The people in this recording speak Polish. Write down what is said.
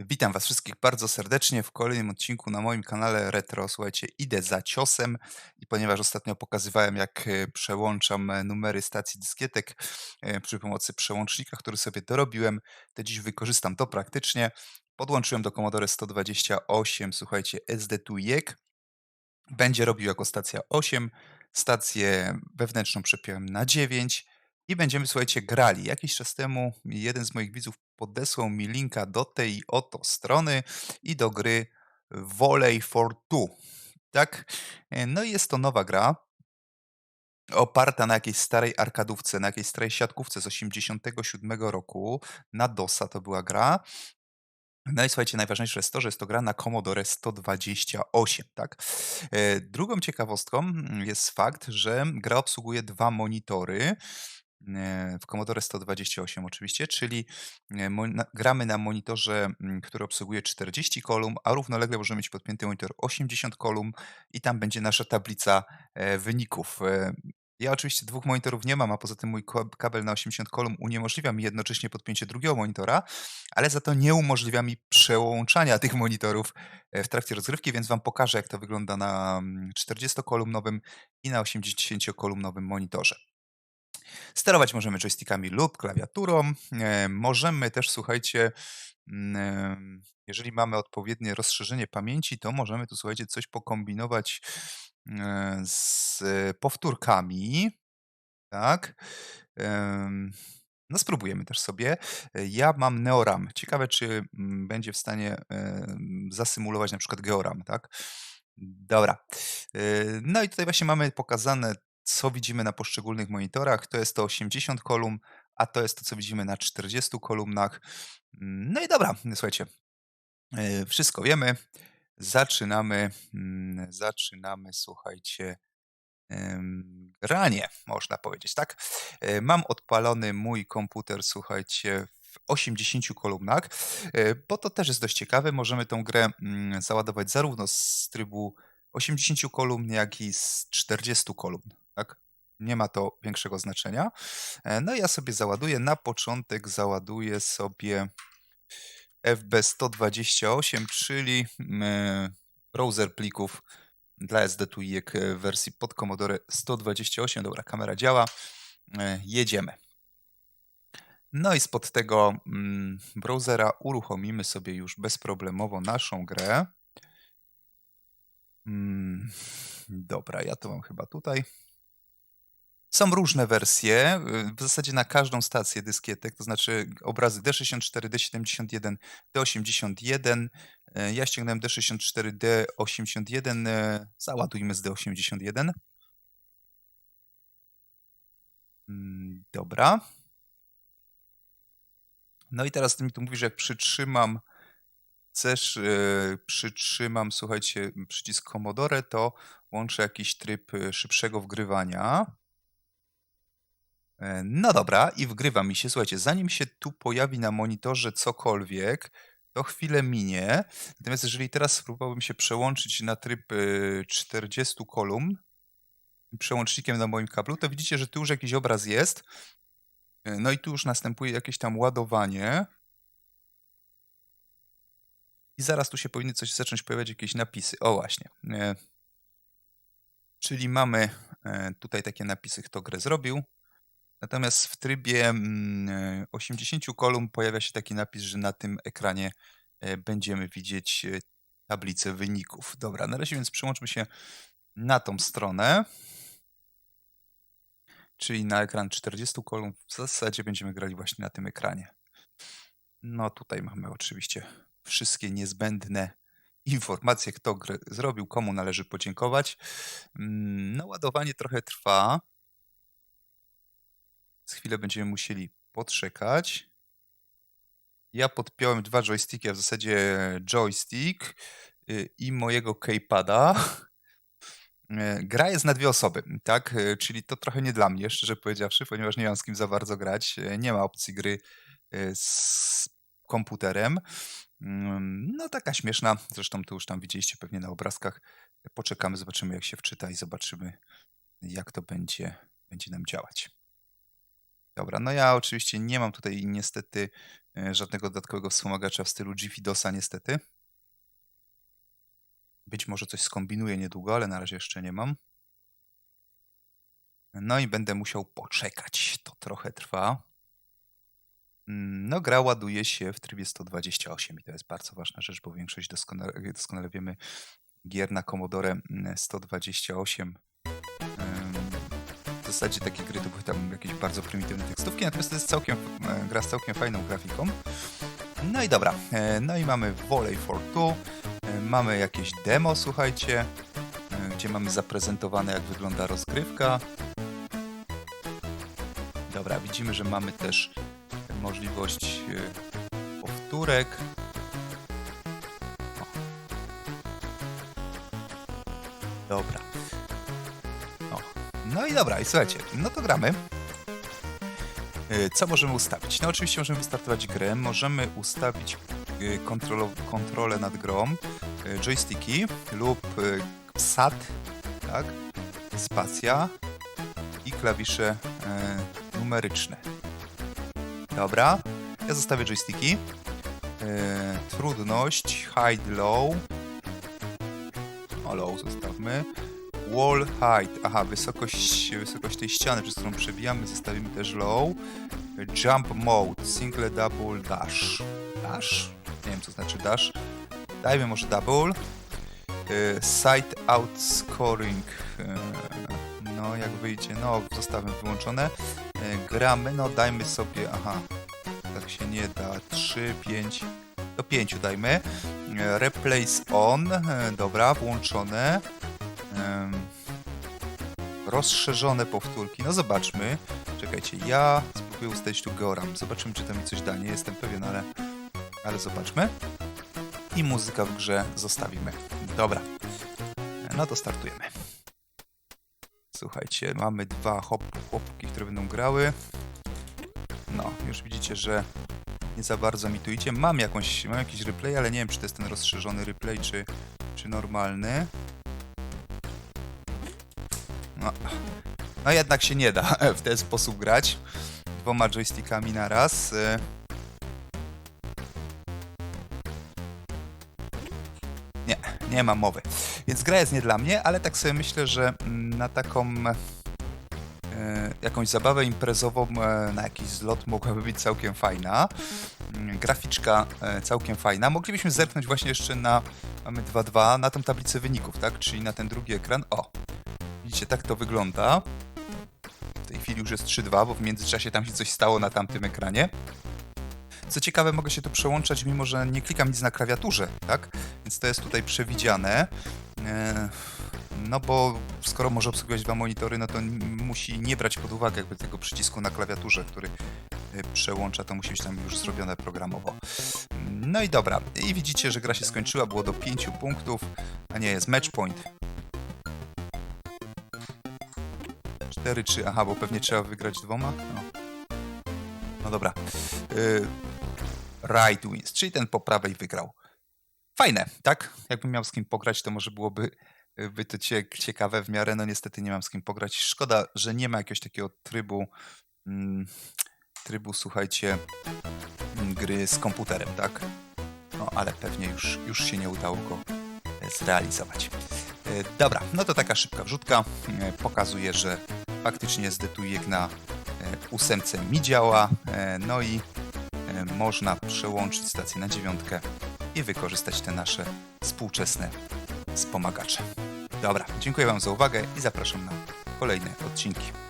Witam was wszystkich bardzo serdecznie w kolejnym odcinku na moim kanale Retro. Słuchajcie, idę za ciosem i ponieważ ostatnio pokazywałem jak e, przełączam e, numery stacji dyskietek e, przy pomocy przełącznika, który sobie dorobiłem, to dziś wykorzystam to praktycznie. Podłączyłem do Commodore 128, słuchajcie, SD2 Będzie robił jako stacja 8, stację wewnętrzną przepiąłem na 9 i będziemy, słuchajcie, grali. Jakiś czas temu jeden z moich widzów podesłał mi linka do tej oto strony i do gry Volley for Two. Tak? E, No i jest to nowa gra, oparta na jakiejś starej arkadówce, na jakiejś starej siatkówce z 87 roku. Na DOSa to była gra. No i słuchajcie, najważniejsze jest to, że jest to gra na Commodore 128, tak? E, Drugą ciekawostką jest fakt, że gra obsługuje dwa monitory w Commodore 128 oczywiście, czyli e, gramy na monitorze, mm, który obsługuje 40 kolumn, a równolegle możemy mieć podpięty monitor 80 kolumn i tam będzie nasza tablica e, wyników. E, Ja oczywiście dwóch monitorów nie mam, a poza tym mój kabel na 80 kolumn uniemożliwia mi jednocześnie podpięcie drugiego monitora, ale za to nie umożliwia mi przełączania tych monitorów e, w trakcie rozgrywki, więc wam pokażę, jak to wygląda na mm, 40-kolumnowym i na 80-kolumnowym monitorze. Sterować możemy joystickami lub klawiaturą. E, Możemy też, słuchajcie, mm, em, jeżeli mamy odpowiednie rozszerzenie pamięci, to możemy tu, słuchajcie, coś pokombinować e, z powtórkami. Tak. No spróbujemy też sobie. E, Ja mam Neoram. Ciekawe, czy mm, będzie w stanie zasymulować na przykład Georam, tak? Dobra. E, No i tutaj właśnie mamy pokazane, co widzimy na poszczególnych monitorach. To jest to 80 kolumn, a to jest to, co widzimy na 40 kolumnach. Mm, No i dobra, słuchajcie, e, wszystko wiemy. Zaczynamy, mm, zaczynamy, słuchajcie, granie, można powiedzieć, tak? E, Mam odpalony mój komputer, słuchajcie, w 80 kolumnach, e, bo to też jest dość ciekawe. Możemy tą grę mm, załadować zarówno z trybu 80 kolumn, jak i z 40 kolumn, tak? Nie ma to większego znaczenia. E, No ja sobie załaduję. Na początek załaduję sobie FB128, czyli mm, e, browser plików dla SD2 w wersji pod Commodore 128. Dobra, kamera działa. E, Jedziemy. No i spod tego mm, browsera uruchomimy sobie już bezproblemowo naszą grę. Mm, Dobra, ja to mam chyba tutaj. Są różne wersje, y, w zasadzie na każdą stację dyskietek, to znaczy obrazy D64, D71, D81. E, Ja ściągnąłem D64, D81. e, Załadujmy z D81. Mm, Dobra. No i teraz ty mi tu mówisz, jak przytrzymam, chcesz, e, przytrzymam, słuchajcie, przycisk Commodore, to łączę jakiś tryb e, szybszego wgrywania. E, No dobra, i wgrywa mi się. Słuchajcie, zanim się tu pojawi na monitorze cokolwiek, to chwilę minie. Natomiast jeżeli teraz spróbowałbym się przełączyć na tryb e, 40 kolumn przełącznikiem na moim kablu, to widzicie, że tu już jakiś obraz jest. E, No i tu już następuje jakieś tam ładowanie. I zaraz tu się powinny coś zacząć pojawiać, jakieś napisy. O właśnie. E, Czyli mamy tutaj takie napisy, kto grę zrobił. Natomiast w trybie mm, e, 80 kolumn pojawia się taki napis, że na tym ekranie e, będziemy widzieć e, tablicę wyników. Dobra, na razie więc przełączmy się na tą stronę, czyli na ekran 40 kolumn. W zasadzie będziemy grali właśnie na tym ekranie. No tutaj mamy oczywiście wszystkie niezbędne informacje, kto zrobił, komu należy podziękować. Mm, No ładowanie trochę trwa. Z chwilę będziemy musieli poczekać. Ja podpiąłem dwa joysticki, a w zasadzie joystick y, i mojego keypada. E, Gra jest na dwie osoby, tak? E, Czyli to trochę nie dla mnie, szczerze powiedziawszy, ponieważ nie mam z kim za bardzo grać. Nie ma opcji gry z komputerem. Mm, No taka śmieszna, zresztą to już tam widzieliście pewnie na obrazkach. Poczekamy, zobaczymy jak się wczyta i zobaczymy jak to będzie, będzie nam działać. Dobra, no ja oczywiście nie mam tutaj niestety e, żadnego dodatkowego wspomagacza w stylu GFIDOSa niestety. Być może coś skombinuję niedługo, ale na razie jeszcze nie mam. No i będę musiał poczekać. To trochę trwa. Mm, No, gra ładuje się w trybie 128 i to jest bardzo ważna rzecz, bo większość doskonale, doskonale wiemy gier na Commodore mm, 128 em, w zasadzie takie gry to były tam jakieś bardzo prymitywne tekstówki, natomiast to jest całkiem, e, gra z całkiem fajną grafiką. No i dobra, e, no i mamy Volley for Two, e, mamy jakieś demo, słuchajcie, gdzie mamy zaprezentowane jak wygląda rozgrywka. Dobra, widzimy, że mamy też możliwość powtórek. O. Dobra. No i dobra, i słuchajcie, no to gramy. E, Co możemy ustawić? No oczywiście możemy wystartować grę, możemy ustawić e, kontrolę nad grą, e, joysticki lub e, SAT, tak, spacja i klawisze numeryczne. Dobra, ja zostawię joysticki. Trudność, hide low. O, low zostawmy. Wall height, aha, wysokość, wysokość tej ściany, przez którą przebijamy, zostawimy też low. Jump mode, single, double, dash. Dash? Nie wiem, co znaczy dash. Dajmy może double. E, Side out scoring. e, No, jak wyjdzie, no, zostawmy wyłączone. E, Gramy, no, dajmy sobie, aha, tak się nie da. 3, 5, do 5 dajmy. Replace on, dobra, włączone. Em, Rozszerzone powtórki, no zobaczmy. Czekajcie, ja spróbuję ustawić tu Georam. Zobaczymy, czy to mi coś da. Nie jestem pewien, ale, ale zobaczmy. I muzyka w grze zostawimy. Dobra, no to startujemy. Słuchajcie, mamy dwa hop chłopki, które będą grały. No, już widzicie, że nie za bardzo mi tu idzie. Mam, jakąś, mam jakiś replay, ale nie wiem, czy to jest ten rozszerzony replay, czy, czy normalny. No. no jednak się nie da w ten sposób grać. Dwoma joystickami na raz. y. Nie, nie mam mowy. Więc gra jest nie dla mnie, ale tak sobie myślę, że mm, na taką e, jakąś zabawę imprezową e, na jakiś zlot mogłaby być całkiem fajna. Mm, Graficzka całkiem fajna. Moglibyśmy zerknąć właśnie jeszcze na, mamy 2.2, na tą tablicę wyników, tak? Czyli na ten drugi ekran. O, widzicie, tak to wygląda. W tej chwili już jest 3.2, bo w międzyczasie tam się coś stało na tamtym ekranie. Co ciekawe, mogę się tu przełączać, mimo że nie klikam nic na klawiaturze, tak? Więc to jest tutaj przewidziane. E, No bo skoro może obsługiwać dwa monitory, no to musi nie brać pod uwagę jakby tego przycisku na klawiaturze, który e, przełącza, to musi być tam już zrobione programowo. No i dobra, i widzicie, że gra się skończyła, było do 5 punktów, a nie, jest match point. 4 3, aha, bo pewnie trzeba wygrać dwoma? No, no dobra. Y, Right wins, czyli ten po prawej wygrał. Fajne, tak? Jakbym miał z kim pograć, to może byłoby y, by to cie, ciekawe w miarę. No niestety nie mam z kim pograć. Szkoda, że nie ma jakiegoś takiego trybu, mm, trybu, słuchajcie, mm, gry z komputerem, tak? No ale pewnie już, już się nie udało go zrealizować. E, Dobra, no to taka szybka wrzutka. E, Pokazuje, że faktycznie zdetujek na e, ósemce mi działa. E, No i e, można przełączyć stację na dziewiątkę i wykorzystać te nasze współczesne wspomagacze. Dobra, dziękuję Wam za uwagę i zapraszam na kolejne odcinki.